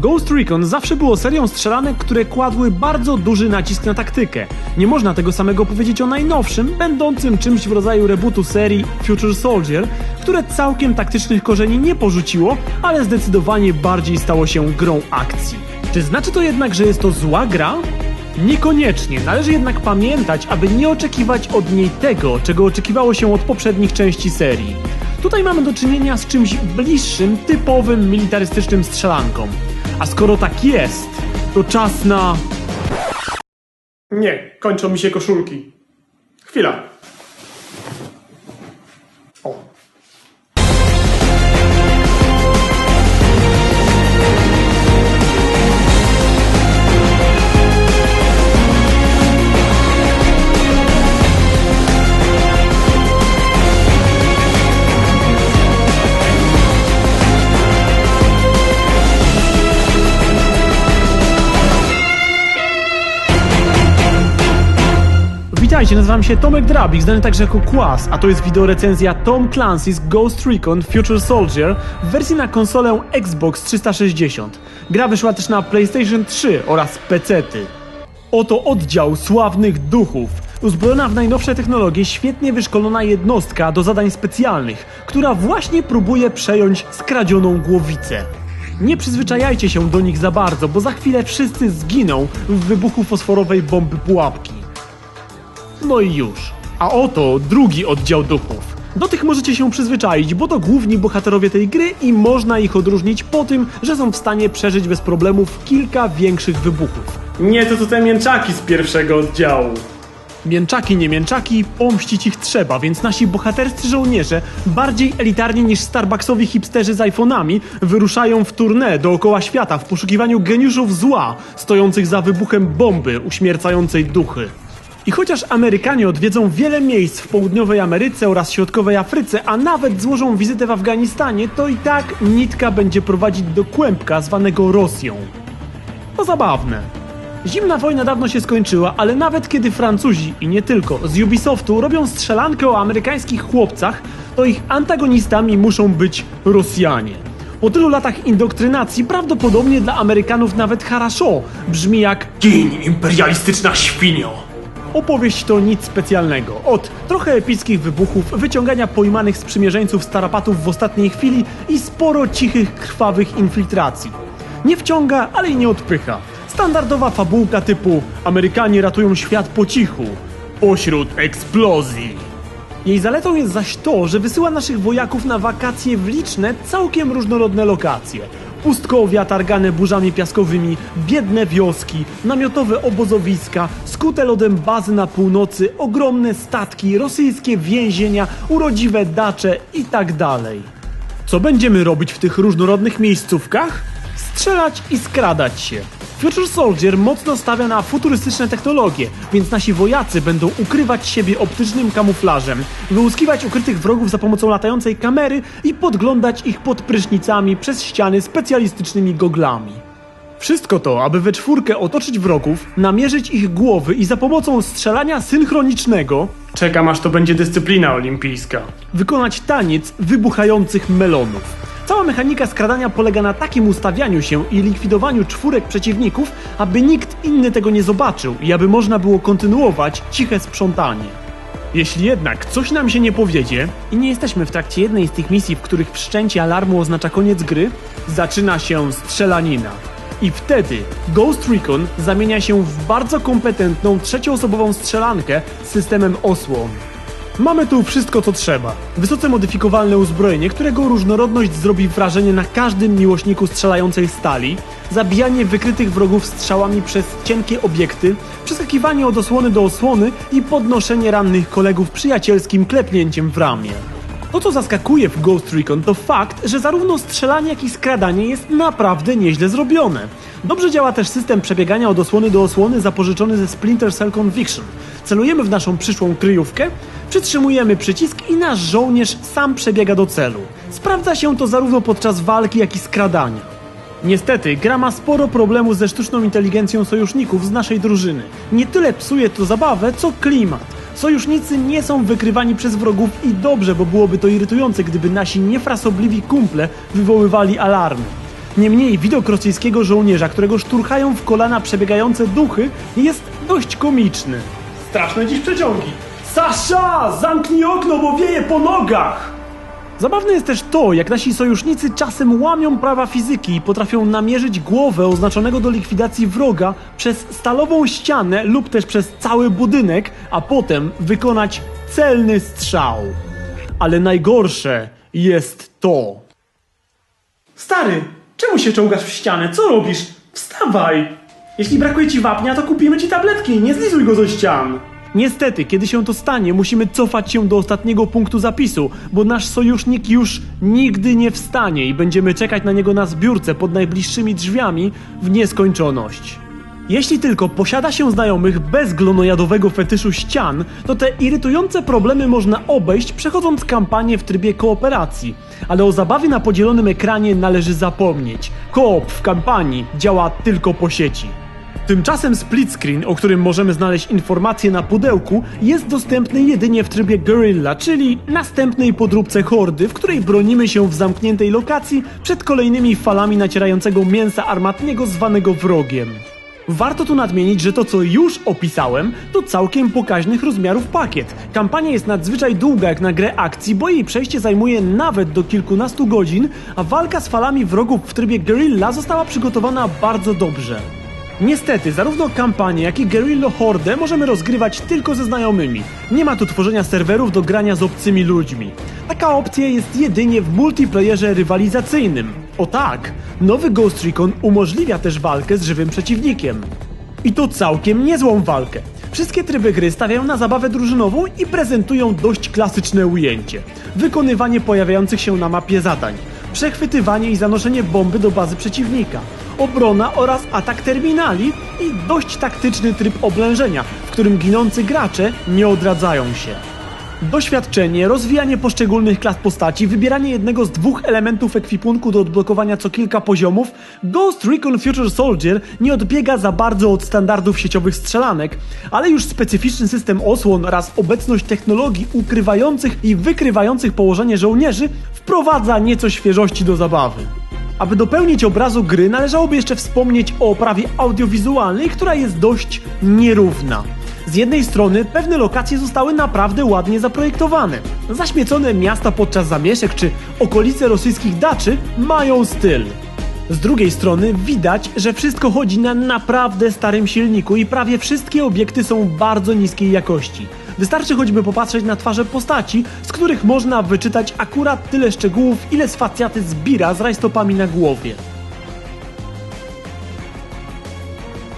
Ghost Recon zawsze było serią strzelanek, które kładły bardzo duży nacisk na taktykę. Nie można tego samego powiedzieć o najnowszym, będącym czymś w rodzaju rebootu serii Future Soldier, które całkiem taktycznych korzeni nie porzuciło, ale zdecydowanie bardziej stało się grą akcji. Czy znaczy to jednak, że jest to zła gra? Niekoniecznie. Należy jednak pamiętać, aby nie oczekiwać od niej tego, czego oczekiwało się od poprzednich części serii. Tutaj mamy do czynienia z czymś bliższym, typowym militarystycznym strzelankom. A skoro tak jest, to czas na. Nie, kończą mi się koszulki. Chwila. Witajcie, nazywam się Tomek Drabik, znany także jako Kłas, a to jest wideorecenzja Tom Clancy's Ghost Recon Future Soldier w wersji na konsolę Xbox 360. Gra wyszła też na PlayStation 3 oraz PC-ty. Oto oddział sławnych duchów. Uzbrojona w najnowsze technologie, świetnie wyszkolona jednostka do zadań specjalnych, która właśnie próbuje przejąć skradzioną głowicę. Nie przyzwyczajajcie się do nich za bardzo, bo za chwilę wszyscy zginą w wybuchu fosforowej bomby pułapki. No i już. A oto drugi oddział duchów. Do tych możecie się przyzwyczaić, bo to główni bohaterowie tej gry i można ich odróżnić po tym, że są w stanie przeżyć bez problemów kilka większych wybuchów. Nie to co te mięczaki z pierwszego oddziału. Mięczaki, nie mięczaki, pomścić ich trzeba, więc nasi bohaterscy żołnierze, bardziej elitarni niż Starbucksowi hipsterzy z iPhone'ami, wyruszają w tournée dookoła świata w poszukiwaniu geniuszów zła, stojących za wybuchem bomby uśmiercającej duchy. I chociaż Amerykanie odwiedzą wiele miejsc w południowej Ameryce oraz środkowej Afryce, a nawet złożą wizytę w Afganistanie, to i tak nitka będzie prowadzić do kłębka zwanego Rosją. To zabawne. Zimna wojna dawno się skończyła, ale nawet kiedy Francuzi i nie tylko z Ubisoftu robią strzelankę o amerykańskich chłopcach, to ich antagonistami muszą być Rosjanie. Po tylu latach indoktrynacji prawdopodobnie dla Amerykanów nawet Haraszo brzmi jak Gin, imperialistyczna świnio! Opowieść to nic specjalnego. Od trochę epickich wybuchów, wyciągania pojmanych sprzymierzeńców starapatów w ostatniej chwili i sporo cichych, krwawych infiltracji. Nie wciąga, ale i nie odpycha. Standardowa fabułka typu Amerykanie ratują świat po cichu, pośród eksplozji. Jej zaletą jest zaś to, że wysyła naszych wojaków na wakacje w liczne, całkiem różnorodne lokacje. Pustkowia targane burzami piaskowymi, biedne wioski, namiotowe obozowiska, skute lodem bazy na północy, ogromne statki, rosyjskie więzienia, urodziwe dacze i tak dalej. Co będziemy robić w tych różnorodnych miejscówkach? Strzelać i skradać się. Future Soldier mocno stawia na futurystyczne technologie, więc nasi wojacy będą ukrywać siebie optycznym kamuflażem, wyłuskiwać ukrytych wrogów za pomocą latającej kamery i podglądać ich pod prysznicami przez ściany specjalistycznymi goglami. Wszystko to, aby we czwórkę otoczyć wrogów, namierzyć ich głowy i za pomocą strzelania synchronicznego Czekam aż to będzie dyscyplina olimpijska. Wykonać taniec wybuchających melonów. Cała mechanika skradania polega na takim ustawianiu się i likwidowaniu czwórek przeciwników, aby nikt inny tego nie zobaczył i aby można było kontynuować ciche sprzątanie. Jeśli jednak coś nam się nie powiedzie i nie jesteśmy w trakcie jednej z tych misji, w których wszczęcie alarmu oznacza koniec gry, zaczyna się strzelanina. I wtedy Ghost Recon zamienia się w bardzo kompetentną trzecioosobową strzelankę z systemem osłon. Mamy tu wszystko co trzeba. Wysoce modyfikowalne uzbrojenie, którego różnorodność zrobi wrażenie na każdym miłośniku strzelającej stali, zabijanie wykrytych wrogów strzałami przez cienkie obiekty, przeskakiwanie od osłony do osłony i podnoszenie rannych kolegów przyjacielskim klepnięciem w ramię. To, co zaskakuje w Ghost Recon, to fakt, że zarówno strzelanie, jak i skradanie jest naprawdę nieźle zrobione. Dobrze działa też system przebiegania od osłony do osłony zapożyczony ze Splinter Cell Conviction. Celujemy w naszą przyszłą kryjówkę, przytrzymujemy przycisk i nasz żołnierz sam przebiega do celu. Sprawdza się to zarówno podczas walki, jak i skradania. Niestety, gra ma sporo problemów ze sztuczną inteligencją sojuszników z naszej drużyny. Nie tyle psuje to zabawę, co klimat. Sojusznicy nie są wykrywani przez wrogów i dobrze, bo byłoby to irytujące, gdyby nasi niefrasobliwi kumple wywoływali alarmy. Niemniej widok rosyjskiego żołnierza, którego szturchają w kolana przebiegające duchy, jest dość komiczny. Straszne dziś przeciągi. Sasza! Zamknij okno, bo wieje po nogach! Zabawne jest też to, jak nasi sojusznicy czasem łamią prawa fizyki i potrafią namierzyć głowę oznaczonego do likwidacji wroga przez stalową ścianę lub też przez cały budynek, a potem wykonać celny strzał. Ale najgorsze jest to. Stary, czemu się czołgasz w ścianę? Co robisz? Wstawaj! Jeśli brakuje ci wapnia, to kupimy ci tabletki, nie zlizuj go ze ścian! Niestety, kiedy się to stanie, musimy cofać się do ostatniego punktu zapisu, bo nasz sojusznik już nigdy nie wstanie i będziemy czekać na niego na zbiórce pod najbliższymi drzwiami w nieskończoność. Jeśli tylko posiada się znajomych bez glonojadowego fetyszu ścian, to te irytujące problemy można obejść przechodząc kampanię w trybie kooperacji. Ale o zabawie na podzielonym ekranie należy zapomnieć. Koop w kampanii działa tylko po sieci. Tymczasem split screen, o którym możemy znaleźć informacje na pudełku, jest dostępny jedynie w trybie Guerrilla, czyli następnej podróbce hordy, w której bronimy się w zamkniętej lokacji przed kolejnymi falami nacierającego mięsa armatniego zwanego wrogiem. Warto tu nadmienić, że to co już opisałem, to całkiem pokaźnych rozmiarów pakiet. Kampania jest nadzwyczaj długa jak na grę akcji, bo jej przejście zajmuje nawet do kilkunastu godzin, a walka z falami wrogów w trybie Guerrilla została przygotowana bardzo dobrze. Niestety, zarówno kampanię, jak i Guerrilla Horde możemy rozgrywać tylko ze znajomymi. Nie ma tu tworzenia serwerów do grania z obcymi ludźmi. Taka opcja jest jedynie w multiplayerze rywalizacyjnym. O tak, nowy Ghost Recon umożliwia też walkę z żywym przeciwnikiem. I to całkiem niezłą walkę. Wszystkie tryby gry stawiają na zabawę drużynową i prezentują dość klasyczne ujęcie. Wykonywanie pojawiających się na mapie zadań, przechwytywanie i zanoszenie bomby do bazy przeciwnika, obrona oraz atak terminali i dość taktyczny tryb oblężenia, w którym ginący gracze nie odradzają się. Doświadczenie, rozwijanie poszczególnych klas postaci, wybieranie jednego z dwóch elementów ekwipunku do odblokowania co kilka poziomów, Ghost Recon Future Soldier nie odbiega za bardzo od standardów sieciowych strzelanek, ale już specyficzny system osłon oraz obecność technologii ukrywających i wykrywających położenie żołnierzy wprowadza nieco świeżości do zabawy. Aby dopełnić obrazu gry, należałoby jeszcze wspomnieć o oprawie audiowizualnej, która jest dość nierówna. Z jednej strony pewne lokacje zostały naprawdę ładnie zaprojektowane. Zaśmiecone miasta podczas zamieszek czy okolice rosyjskich daczy mają styl. Z drugiej strony widać, że wszystko chodzi na naprawdę starym silniku i prawie wszystkie obiekty są bardzo niskiej jakości. Wystarczy choćby popatrzeć na twarze postaci, z których można wyczytać akurat tyle szczegółów, ile z facjaty zbira z rajstopami na głowie.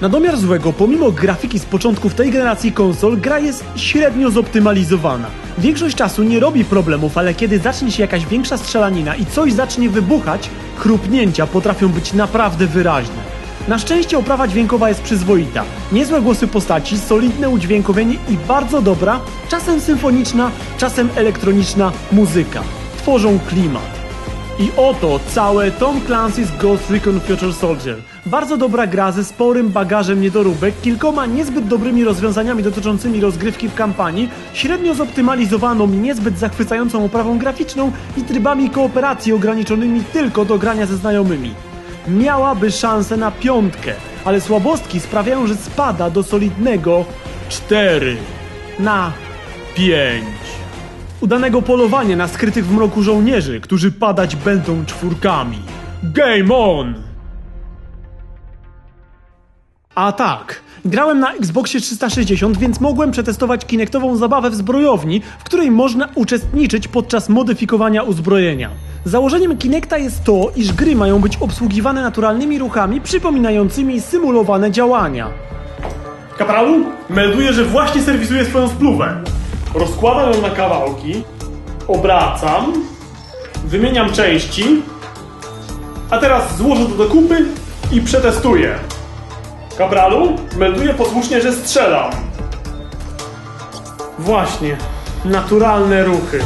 Na domiar złego, pomimo grafiki z początków tej generacji konsol, gra jest średnio zoptymalizowana. Większość czasu nie robi problemów, ale kiedy zacznie się jakaś większa strzelanina i coś zacznie wybuchać, chrupnięcia potrafią być naprawdę wyraźne. Na szczęście oprawa dźwiękowa jest przyzwoita. Niezłe głosy postaci, solidne udźwiękowienie i bardzo dobra, czasem symfoniczna, czasem elektroniczna muzyka. Tworzą klimat. I oto całe Tom Clancy's Ghost Recon Future Soldier. Bardzo dobra gra ze sporym bagażem niedoróbek, kilkoma niezbyt dobrymi rozwiązaniami dotyczącymi rozgrywki w kampanii, średnio zoptymalizowaną, niezbyt zachwycającą oprawą graficzną i trybami kooperacji ograniczonymi tylko do grania ze znajomymi. Miałaby szansę na piątkę, ale słabostki sprawiają, że spada do solidnego 4 na 5 udanego polowania na skrytych w mroku żołnierzy, którzy padać będą czwórkami. Game on! A tak, grałem na Xboxie 360, więc mogłem przetestować kinektową zabawę w zbrojowni, w której można uczestniczyć podczas modyfikowania uzbrojenia. Założeniem Kinecta jest to, iż gry mają być obsługiwane naturalnymi ruchami przypominającymi symulowane działania. Kapralu, melduję, że właśnie serwisuję swoją spluwę. Rozkładam ją na kawałki, obracam, wymieniam części, a teraz złożę to do kupy i przetestuję. Kapralu, melduję posłusznie, że strzelam. Właśnie, naturalne ruchy.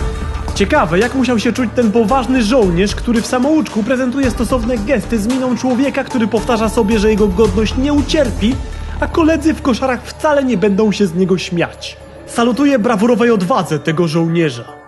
Ciekawe, jak musiał się czuć ten poważny żołnierz, który w samouczku prezentuje stosowne gesty z miną człowieka, który powtarza sobie, że jego godność nie ucierpi, a koledzy w koszarach wcale nie będą się z niego śmiać. Salutuję brawurowej odwadze tego żołnierza.